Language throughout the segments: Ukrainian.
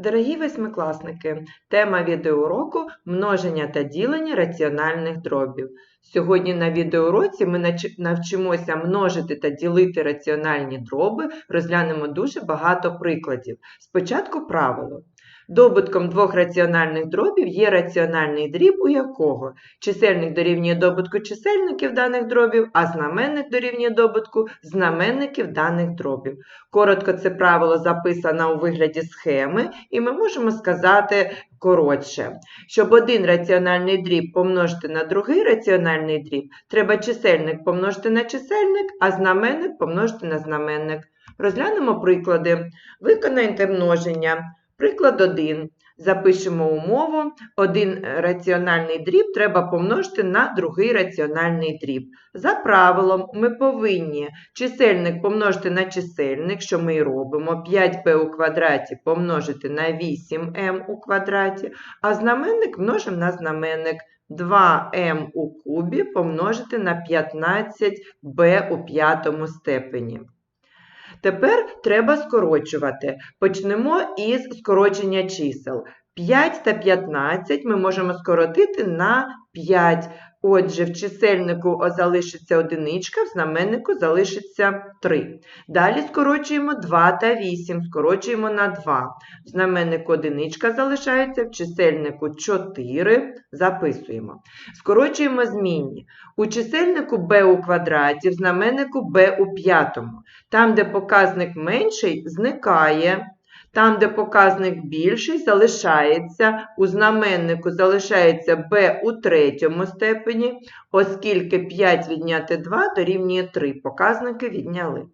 Дорогі восьмикласники, тема відеоуроку множення та ділення раціональних дробів. Сьогодні на відеоуроці ми навчимося множити та ділити раціональні дроби, розглянемо дуже багато прикладів. Спочатку правило. Добутком двох раціональних дробів є раціональний дріб, у якого чисельник дорівнює добутку чисельників даних дробів, а знаменник дорівнює добутку знаменників даних дробів. Коротко це правило записано у вигляді схеми, і ми можемо сказати коротше. Щоб один раціональний дріб помножити на другий раціональний дріб, треба чисельник помножити на чисельник, а знаменник помножити на знаменник. Розглянемо приклади. Виконайте множення. Приклад 1. Запишемо умову. Один раціональний дріб треба помножити на другий раціональний дріб. За правилом ми повинні чисельник помножити на чисельник, що ми і робимо. 5b у квадраті помножити на 8m у квадраті, а знаменник множимо на знаменник. 2m у кубі помножити на 15b у п'ятому степені. Тепер треба скорочувати. Почнемо із скорочення чисел. 5 та 15 ми можемо скоротити на 5. Отже, в чисельнику залишиться одиничка, в знаменнику залишиться 3. Далі скорочуємо 2 та 8, скорочуємо на 2. В знаменнику одиничка залишається, в чисельнику 4, записуємо. Скорочуємо змінні. У чисельнику b у квадраті, в знаменнику b у п'ятому. Там, де показник менший, зникає. Там, де показник більший, залишається, у знаменнику залишається b у третьому степені, оскільки 5 відняти 2 дорівнює 3. Показники відняли.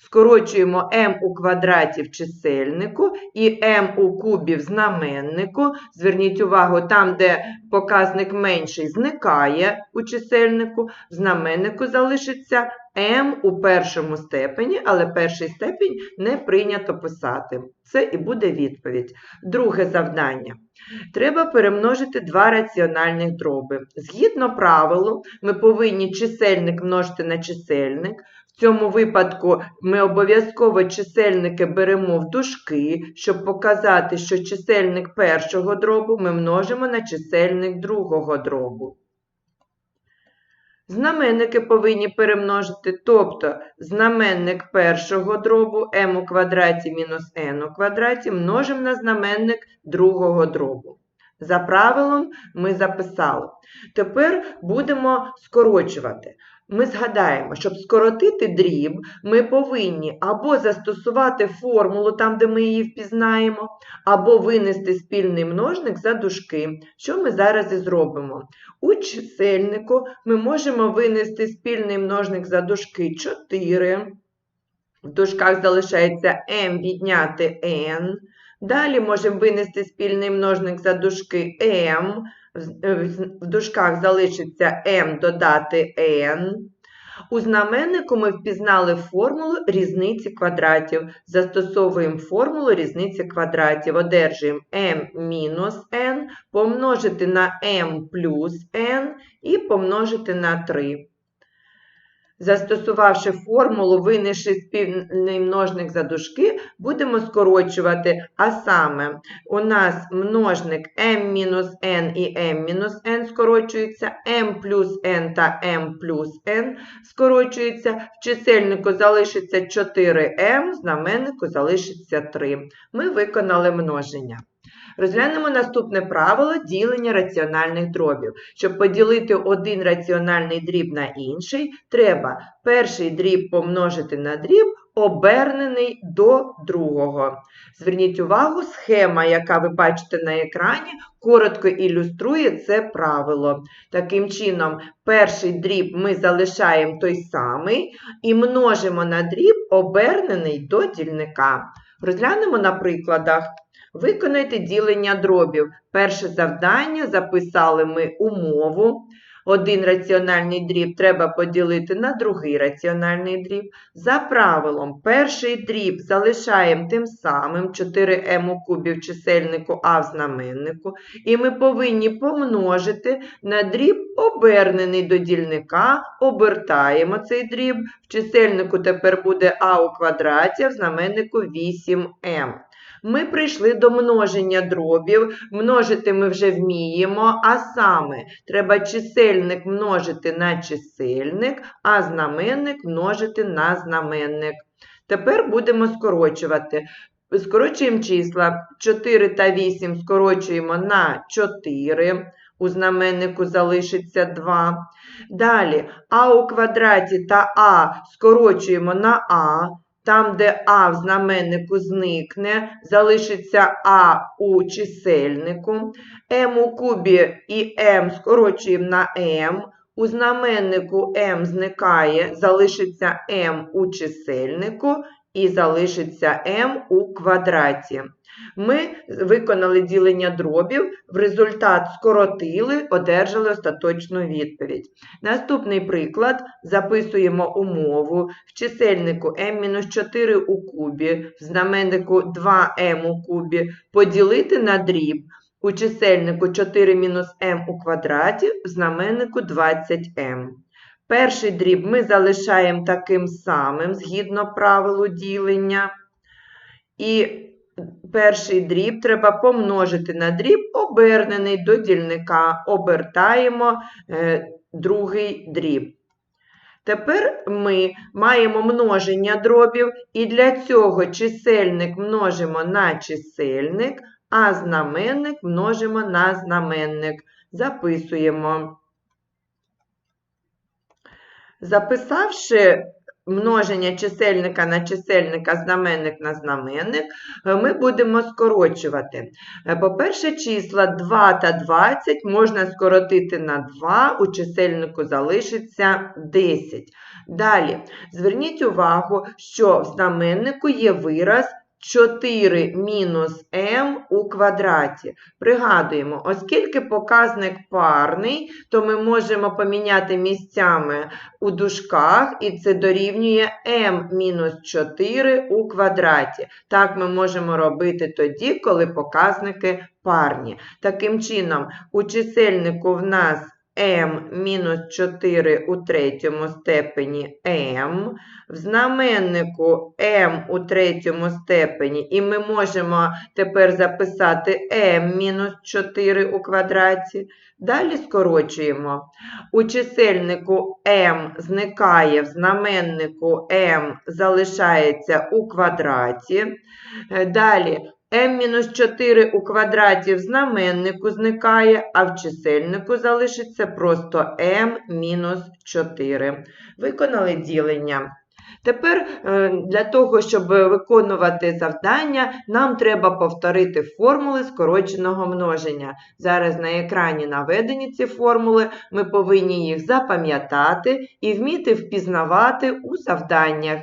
Скорочуємо m у квадраті в чисельнику і m у кубі в знаменнику. Зверніть увагу, там, де показник менший, зникає у чисельнику, в знаменнику залишиться m у першому степені, але перший степінь не прийнято писати. Це і буде відповідь. Друге завдання. Треба перемножити два раціональних дроби. Згідно правилу, ми повинні чисельник множити на чисельник. В цьому випадку ми обов'язково чисельники беремо в дужки, щоб показати, що чисельник першого дробу ми множимо на чисельник другого дробу. Знаменники повинні перемножити, тобто знаменник першого дробу m у квадраті мінус n у квадраті множимо на знаменник другого дробу. За правилом ми записали. Тепер будемо скорочувати. Ми згадаємо, щоб скоротити дріб, ми повинні або застосувати формулу там, де ми її впізнаємо, або винести спільний множник за дужки, що ми зараз і зробимо. У чисельнику ми можемо винести спільний множник за дужки 4. В дужках залишається m відняти n. Далі можемо винести спільний множник за дужки m. В дужках залишиться m додати n. У знаменнику ми впізнали формулу різниці квадратів. Застосовуємо формулу різниці квадратів. Одержуємо m мінус n помножити на m плюс n і помножити на 3. Застосувавши формулу, винесши спільний множник за дужки, будемо скорочувати, а саме у нас множник m-n і m-n скорочується, m плюс n та m плюс n скорочується, в чисельнику залишиться 4m, в знаменнику залишиться 3. Ми виконали множення. Розглянемо наступне правило ділення раціональних дробів. Щоб поділити один раціональний дріб на інший, треба перший дріб помножити на дріб, обернений до другого. Зверніть увагу, схема, яка ви бачите на екрані, коротко ілюструє це правило. Таким чином, перший дріб ми залишаємо той самий і множимо на дріб, обернений до дільника. Розглянемо на прикладах. Виконайте ділення дробів. Перше завдання записали ми умову. Один раціональний дріб треба поділити на другий раціональний дріб. За правилом, перший дріб залишаємо тим самим 4m у кубі в чисельнику А в знаменнику. І ми повинні помножити на дріб, обернений до дільника, обертаємо цей дріб. В чисельнику тепер буде А у квадраті, а в знаменнику 8m. Ми прийшли до множення дробів. Множити ми вже вміємо, а саме треба чисельник множити на чисельник, а знаменник множити на знаменник. Тепер будемо скорочувати. Скорочуємо числа 4 та 8 скорочуємо на 4. У знаменнику залишиться 2. Далі а у квадраті та а скорочуємо на а. Там, де а в знаменнику зникне, залишиться а у чисельнику. М у кубі і М скорочуємо на М. У знаменнику М зникає, залишиться М у чисельнику і залишиться М у квадраті. Ми виконали ділення дробів, в результат скоротили, одержали остаточну відповідь. Наступний приклад записуємо умову в чисельнику m-4 у кубі, в знаменнику 2m у кубі, поділити на дріб. У чисельнику 4 мінус m у квадраті, в знаменнику 20m. Перший дріб ми залишаємо таким самим, згідно правилу ділення. І перший дріб треба помножити на дріб, обернений до дільника. Обертаємо е, другий дріб. Тепер ми маємо множення дробів, і для цього чисельник множимо на чисельник, а знаменник множимо на знаменник. Записуємо. Записавши множення чисельника на чисельника, знаменник на знаменник, е, ми будемо скорочувати. Е, По-перше, числа 2 та 20 можна скоротити на 2, у чисельнику залишиться 10. Далі, зверніть увагу, що в знаменнику є вираз 4 мінус m у квадраті. Пригадуємо, оскільки показник парний, то ми можемо поміняти місцями у дужках, і це дорівнює m мінус 4 у квадраті. Так ми можемо робити тоді, коли показники парні. Таким чином, у чисельнику в нас m мінус 4 у третьому степені m, в знаменнику m у третьому степені, і ми можемо тепер записати m мінус 4 у квадраті. Далі скорочуємо. У чисельнику m зникає, в знаменнику m залишається у квадраті. Е, Далі m-4 у квадраті в знаменнику зникає, а в чисельнику залишиться просто m-4. Виконали ділення. Тепер е, для того, щоб виконувати завдання, нам треба повторити формули скороченого множення. Зараз на екрані наведені ці формули, ми повинні їх запам'ятати і вміти впізнавати у завданнях.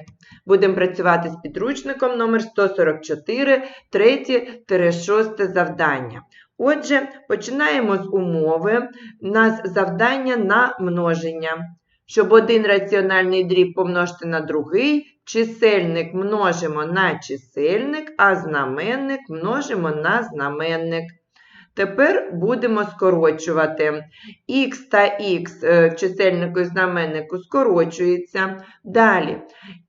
Будемо працювати з підручником номер 144, 3-6 завдання. Отже, починаємо з умови. У нас завдання на множення. Щоб один раціональний дріб помножити на другий, чисельник множимо на чисельник, а знаменник множимо на знаменник. Тепер будемо скорочувати. Х та х в чисельнику і знаменнику скорочується. Далі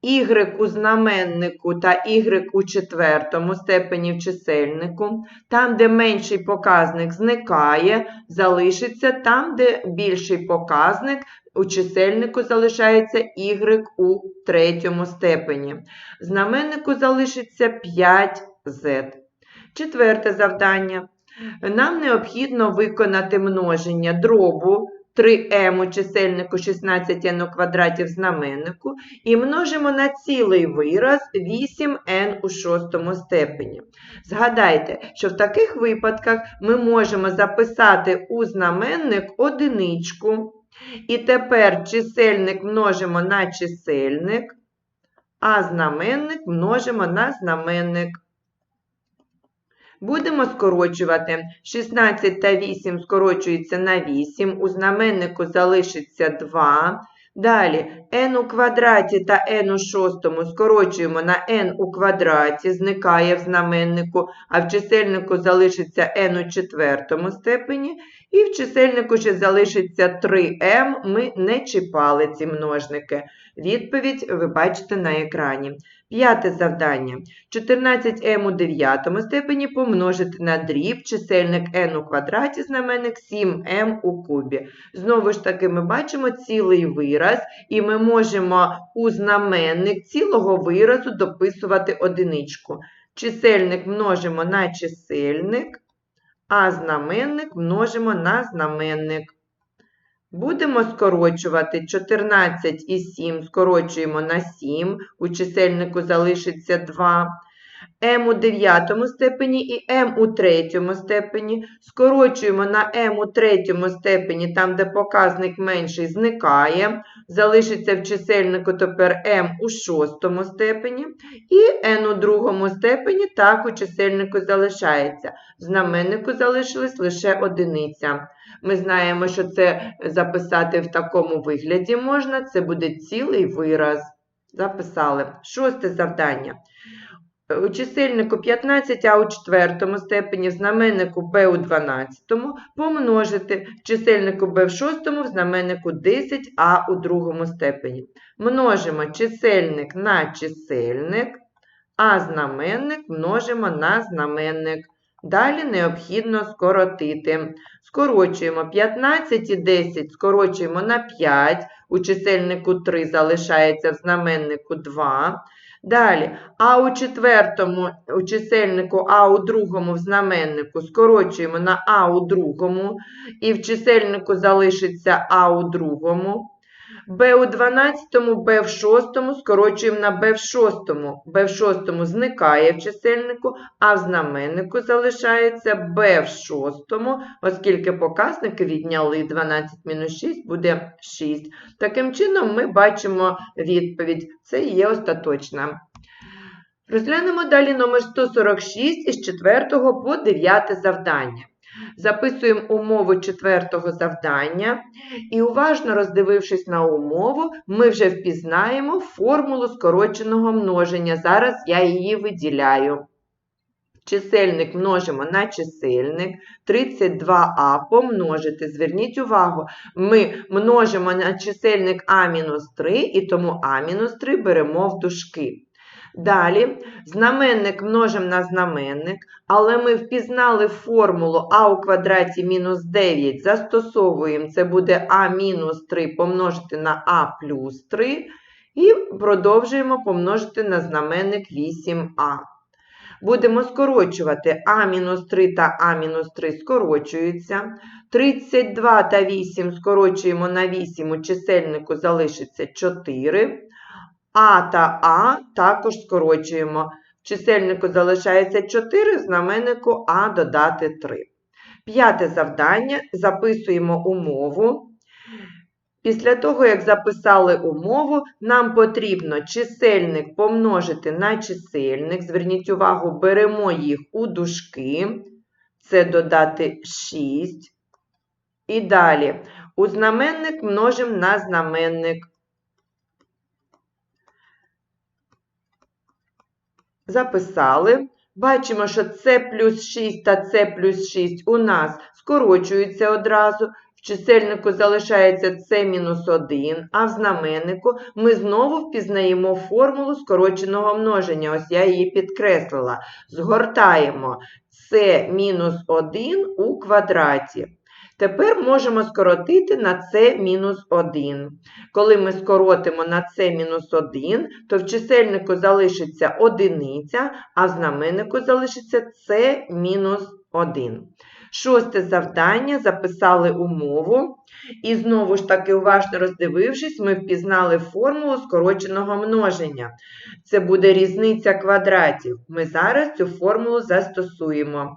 y у знаменнику та y у четвертому степені в чисельнику. Там, де менший показник зникає, залишиться там, де більший показник у чисельнику залишається y у третьому степені. Знаменнику залишиться 5z. Четверте завдання. Нам необхідно виконати множення дробу 3m у чисельнику 16n у квадраті в знаменнику і множимо на цілий вираз 8n у шостому степені. Згадайте, що в таких випадках ми можемо записати у знаменник одиничку. І тепер чисельник множимо на чисельник, а знаменник множимо на знаменник. Будемо скорочувати. 16 та 8 скорочується на 8, у знаменнику залишиться 2. Далі n у квадраті та n у шостому скорочуємо на n у квадраті, зникає в знаменнику, а в чисельнику залишиться n у четвертому степені. І в чисельнику ще залишиться 3m, ми не чіпали ці множники. Відповідь ви бачите на екрані. П'яте завдання. 14m у дев'ятому степені помножити на дріб чисельник n у квадраті знаменник 7m у кубі. Знову ж таки, ми бачимо цілий вираз, і ми можемо у знаменник цілого виразу дописувати одиничку. Чисельник множимо на чисельник, а знаменник множимо на знаменник. Будемо скорочувати 14 і 7 скорочуємо на 7, у чисельнику залишиться 2. M у дев'ятому степені і m у третьому степені. Скорочуємо на m у третьому степені, там, де показник менший, зникає. Залишиться в чисельнику тепер m у шостому степені. І n у другому степені так у чисельнику залишається. В знаменнику залишилась лише одиниця. Ми знаємо, що це записати в такому вигляді можна. Це буде цілий вираз. Записали. Шосте завдання. У чисельнику 15, а у четвертому степені, в знаменнику b у 12, помножити чисельнику b в шостому, в знаменнику 10, а у другому степені. Множимо чисельник на чисельник, а знаменник множимо на знаменник. Далі необхідно скоротити. Скорочуємо 15 і 10, скорочуємо на 5, у чисельнику 3 залишається в знаменнику 2. Далі, а у четвертому у чисельнику, а у другому в знаменнику скорочуємо на а у другому, і в чисельнику залишиться а у другому. Б у 12, Б в 6 скорочуємо на Б в 6. Б в 6 зникає в чисельнику, а в знаменнику залишається Б в 6, оскільки показники відняли 12 мінус 6 буде 6. Таким чином, ми бачимо відповідь. Це є остаточна. Розглянемо далі номер 146 із 4 по 9 завдання. Записуємо умову четвертого завдання і, уважно роздивившись на умову, ми вже впізнаємо формулу скороченого множення. Зараз я її виділяю. Чисельник множимо на чисельник 32а помножити. Зверніть увагу, ми множимо на чисельник А-3 і тому А-3 беремо в дужки. Далі знаменник множимо на знаменник, але ми впізнали формулу а у квадраті мінус 9, застосовуємо, це буде а мінус 3 помножити на а плюс 3, і продовжуємо помножити на знаменник 8а. Будемо скорочувати А-3 та А-3 скорочуються. 32 та 8 скорочуємо на 8, у чисельнику залишиться 4. А та А також скорочуємо. В чисельнику залишається 4, в знаменнику А додати 3. П'яте завдання. Записуємо умову. Після того, як записали умову, нам потрібно чисельник помножити на чисельник. Зверніть увагу, беремо їх у дужки. Це додати 6. І далі у знаменник множимо на знаменник. Записали. Бачимо, що С плюс 6 та С плюс 6 у нас скорочуються одразу. В чисельнику залишається С мінус 1, а в знаменнику ми знову впізнаємо формулу скороченого множення. Ось я її підкреслила. Згортаємо С мінус 1 у квадраті. Тепер можемо скоротити на С-1. Коли ми скоротимо на С-1, то в чисельнику залишиться одиниця, а в знаменнику залишиться С-1. Шосте завдання записали умову. І знову ж таки, уважно роздивившись, ми впізнали формулу скороченого множення. Це буде різниця квадратів. Ми зараз цю формулу застосуємо.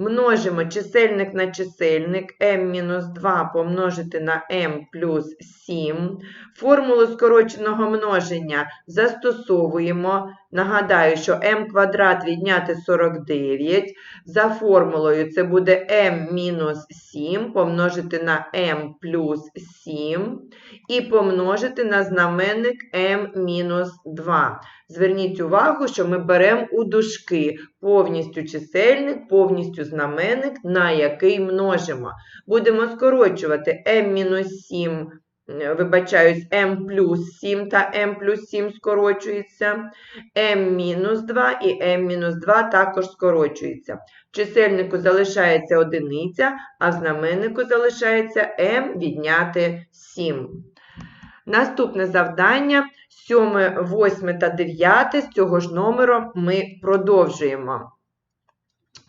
Множимо чисельник на чисельник m-2 помножити на m плюс 7. Формулу скороченого множення застосовуємо. Нагадаю, що m квадрат відняти 49. За формулою це буде m-7 помножити на m плюс 7 і помножити на знаменник m-2. Зверніть увагу, що ми беремо у дужки повністю чисельник, повністю знаменник, на який множимо. Будемо скорочувати m-7 е, вибачаюсь, m плюс 7 та m плюс 7 скорочується, m мінус 2 і m мінус 2 також скорочується. В чисельнику залишається одиниця, а в знаменнику залишається m відняти 7. Наступне завдання 7, 8 та 9 з цього ж номеру ми продовжуємо.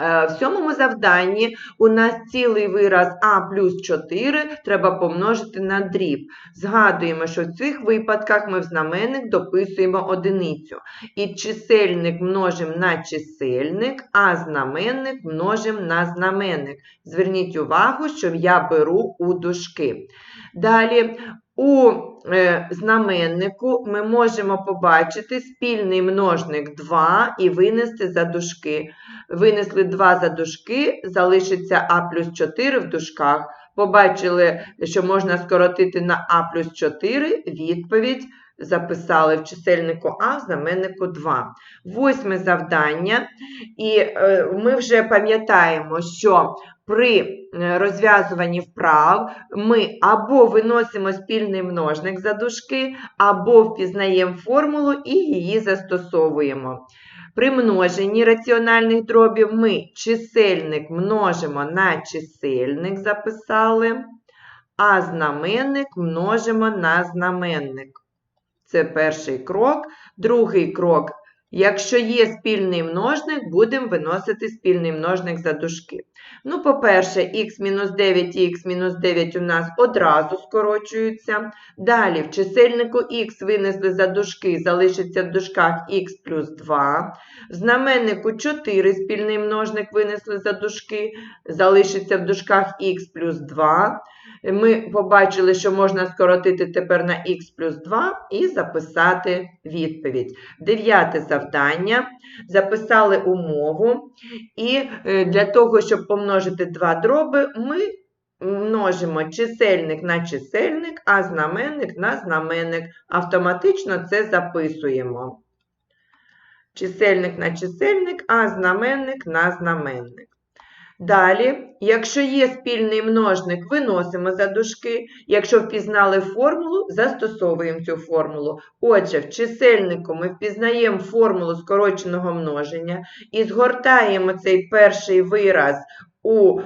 Е, В сьомому завданні у нас цілий вираз а плюс 4 треба помножити на дріб. Згадуємо, що в цих випадках ми в знаменник дописуємо одиницю. І чисельник множимо на чисельник, а знаменник множимо на знаменник. Зверніть увагу, що я беру у дужки. Далі у е, знаменнику ми можемо побачити спільний множник 2 і винести за дужки. Винесли 2 за дужки, залишиться а плюс 4 в дужках. Побачили, що можна скоротити на а плюс 4, відповідь записали в чисельнику А, в знаменнику 2. Восьме завдання. І е, ми вже пам'ятаємо, що при е, розв'язуванні вправ ми або виносимо спільний множник за дужки, або впізнаємо формулу і її застосовуємо. При множенні раціональних дробів ми чисельник множимо на чисельник, записали, а знаменник множимо на знаменник. Це перший крок. Другий крок. Якщо є спільний множник, будемо виносити спільний множник за дужки. Ну, по-перше, х-9 і х-9 у нас одразу скорочуються. Далі в чисельнику х винесли за дужки, залишиться в дужках х плюс 2. В знаменнику 4 спільний множник винесли за дужки, залишиться в дужках х плюс 2. Ми побачили, що можна скоротити тепер на х плюс 2 і записати відповідь. Дев'яте завдання. Записали умову. І е, для того, щоб помножити два дроби, ми множимо чисельник на чисельник, а знаменник на знаменник. Автоматично це записуємо. Чисельник на чисельник, а знаменник на знаменник. Далі, якщо є спільний множник, виносимо за дужки. Якщо впізнали формулу, застосовуємо цю формулу. Отже, в чисельнику ми впізнаємо формулу скороченого множення і згортаємо цей перший вираз у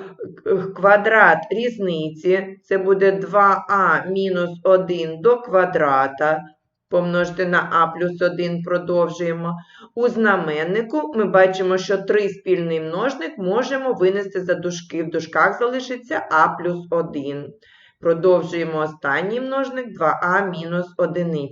квадрат різниці. Це буде 2а мінус 1 до квадрата помножити на а плюс 1 продовжуємо. У знаменнику ми бачимо, що 3 спільний множник можемо винести за дужки. В дужках залишиться а плюс 1. Продовжуємо останній множник 2а мінус 1.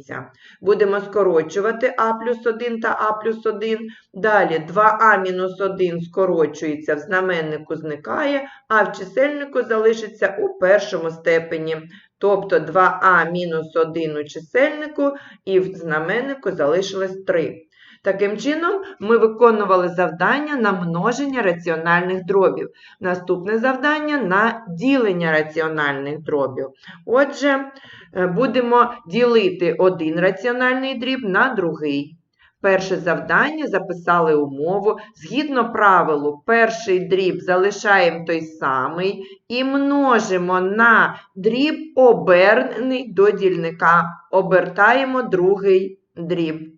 Будемо скорочувати а плюс 1 та а плюс 1. Далі 2а мінус 1 скорочується, в знаменнику зникає, а в чисельнику залишиться у першому степені. Тобто 2а мінус 1 у чисельнику і в знаменнику залишилось 3. Таким чином, ми виконували завдання на множення раціональних дробів. Наступне завдання на ділення раціональних дробів. Отже, е, будемо ділити один раціональний дріб на другий. Перше завдання записали умову. Згідно правилу, перший дріб залишаємо той самий і множимо на дріб обернений до дільника. Обертаємо другий дріб.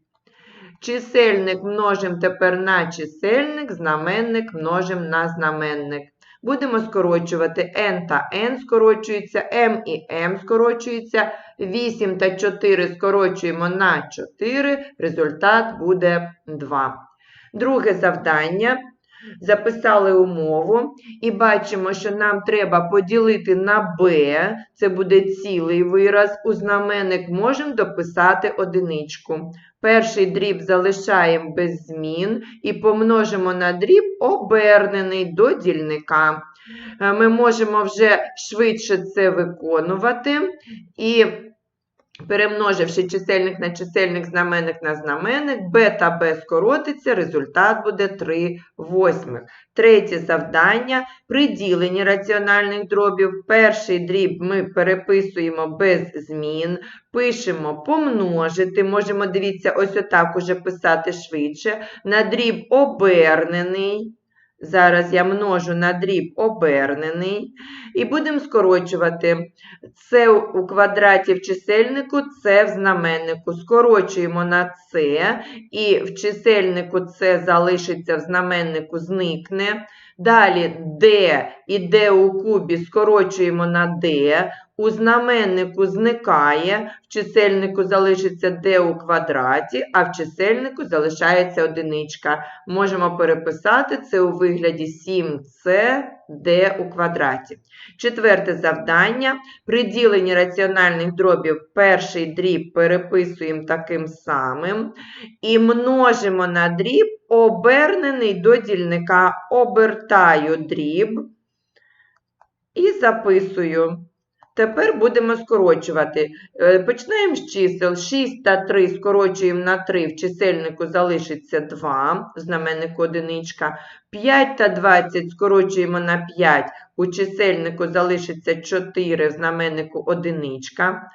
Чисельник множимо тепер на чисельник, знаменник множимо на знаменник. Будемо скорочувати n та n скорочується, m і m скорочується, 8 та 4 скорочуємо на 4, результат буде 2. Друге завдання. Записали умову і бачимо, що нам треба поділити на b, це буде цілий вираз, у знаменник можемо дописати одиничку. Перший дріб залишаємо без змін і помножимо на дріб обернений до дільника. Е, ми можемо вже швидше це виконувати. І Перемноживши чисельник на чисельник, знаменник на знаменник, b та b скоротиться, результат буде 3 восьмих. Третє завдання. При діленні раціональних дробів. Перший дріб ми переписуємо без змін, пишемо помножити. Можемо, дивіться, ось отак уже писати швидше. На дріб обернений. Зараз я множу на дріб обернений. І будемо скорочувати. Це у квадраті в чисельнику, це в знаменнику. Скорочуємо на це, і в чисельнику це залишиться в знаменнику, зникне. Далі d і d у кубі скорочуємо на d. У знаменнику зникає, в чисельнику залишиться d у квадраті, а в чисельнику залишається одиничка. Можемо переписати це у вигляді 7c d у квадраті. Четверте завдання. При діленні раціональних дробів перший дріб переписуємо таким самим. І множимо на дріб обернений до дільника. Обертаю дріб і записую. Тепер будемо скорочувати. Почнемо Починаємо з чисел. 6 та 3 скорочуємо на 3, в чисельнику залишиться 2, в знаменнику одиничка. 5 та 20 скорочуємо на 5, у чисельнику залишиться 4, в знаменнику одиничка.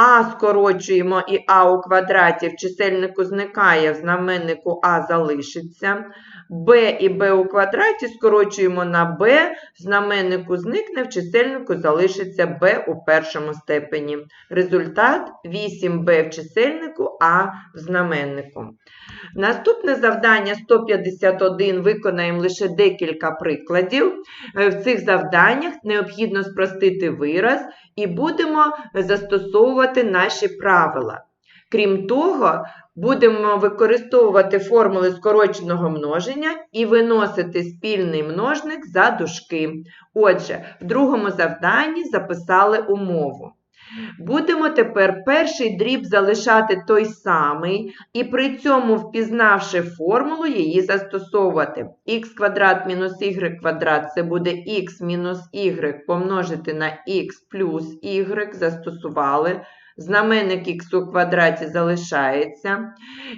А скорочуємо і А у квадраті в чисельнику зникає, в знаменнику А залишиться. Б і Б у квадраті скорочуємо на Б, в знаменнику зникне, в чисельнику залишиться Б у першому степені. Результат 8Б в чисельнику, А в знаменнику. Наступне завдання 151 виконаємо лише декілька прикладів. Е, В цих завданнях необхідно спростити вираз і будемо застосовувати наші правила. Крім того, будемо використовувати формули скороченого множення і виносити спільний множник за дужки. Отже, в другому завданні записали умову. Будемо тепер перший дріб залишати той самий, і при цьому, впізнавши формулу, її застосовувати. х квадрат мінус y квадрат це буде х мінус y помножити на х плюс y, застосували. Знаменник х у квадраті залишається.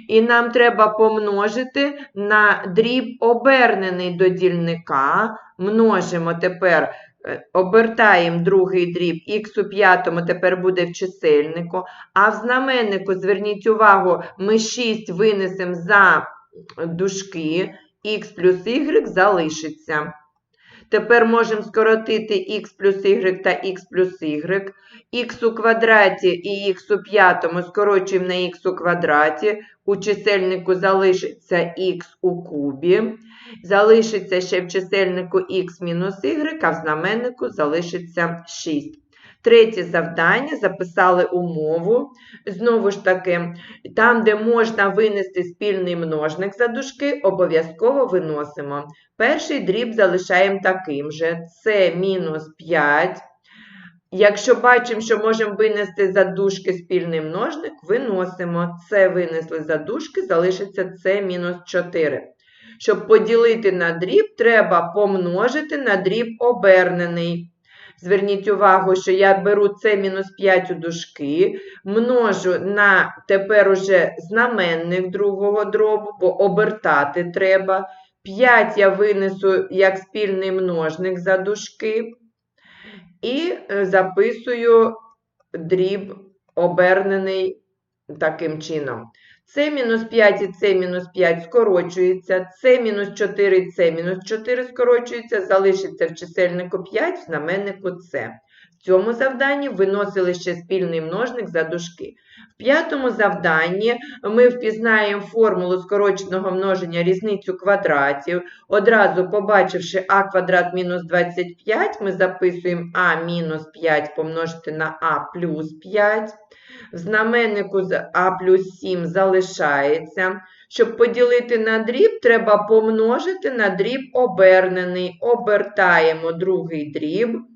І нам треба помножити на дріб обернений до дільника. Множимо тепер Обертаємо другий дріб, х у п'ятому тепер буде в чисельнику, а в знаменнику, зверніть увагу, ми 6 винесемо за дужки, х плюс y залишиться. Тепер можемо скоротити х плюс y та х плюс y. х у квадраті і х у п'ятому скорочуємо на х у квадраті. У чисельнику залишиться х у кубі. Залишиться ще в чисельнику х мінус y, а в знаменнику залишиться 6. Третє завдання записали умову. Знову ж таки, там, де можна винести спільний множник за дужки, обов'язково виносимо. Перший дріб залишаємо таким же. Це мінус 5. Якщо бачимо, що можемо винести за дужки спільний множник, виносимо. Це винесли за дужки, залишиться це мінус 4. Щоб поділити на дріб, треба помножити на дріб обернений. Зверніть увагу, що я беру це мінус 5 у дужки, множу на тепер уже знаменник другого дробу, бо обертати треба. 5 я винесу як спільний множник за дужки. І е, записую дріб обернений таким чином. Це мінус 5 і це мінус 5 скорочується, це мінус 4 і це мінус 4 скорочується, залишиться в чисельнику 5, в знаменнику С. В цьому завданні виносили ще спільний множник за дужки. В п'ятому завданні ми впізнаємо формулу скороченого множення різницю квадратів. Одразу побачивши а квадрат мінус 25, ми записуємо а мінус 5 помножити на а плюс 5. В знаменнику а плюс 7 залишається. Щоб поділити на дріб, треба помножити на дріб обернений. Обертаємо другий дріб.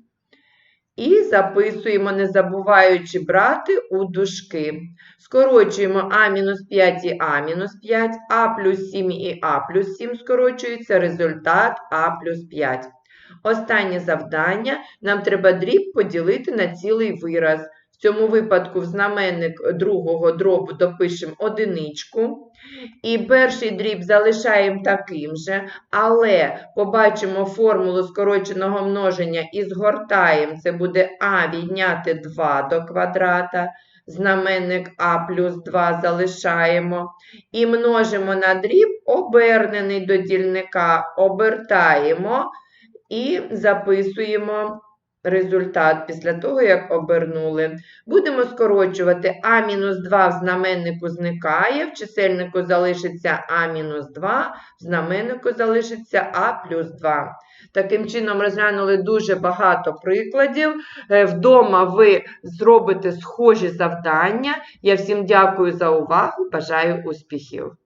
І записуємо, не забуваючи брати у дужки. Скорочуємо А-5 і А-5, А плюс 7 і А плюс 7 скорочується, результат А плюс 5. Останнє завдання. Нам треба дріб поділити на цілий вираз. В цьому випадку в знаменник другого дробу допишемо одиничку. І перший дріб залишаємо таким же, але побачимо формулу скороченого множення і згортаємо. Це буде А відняти 2 до квадрата. знаменник А плюс 2 залишаємо. І множимо на дріб, обернений до дільника, обертаємо і записуємо результат після того, як обернули. Будемо скорочувати А-2 в знаменнику зникає, в чисельнику залишиться А-2, в знаменнику залишиться А плюс 2. Таким чином розглянули дуже багато прикладів. Е, Вдома ви зробите схожі завдання. Я всім дякую за увагу, бажаю успіхів!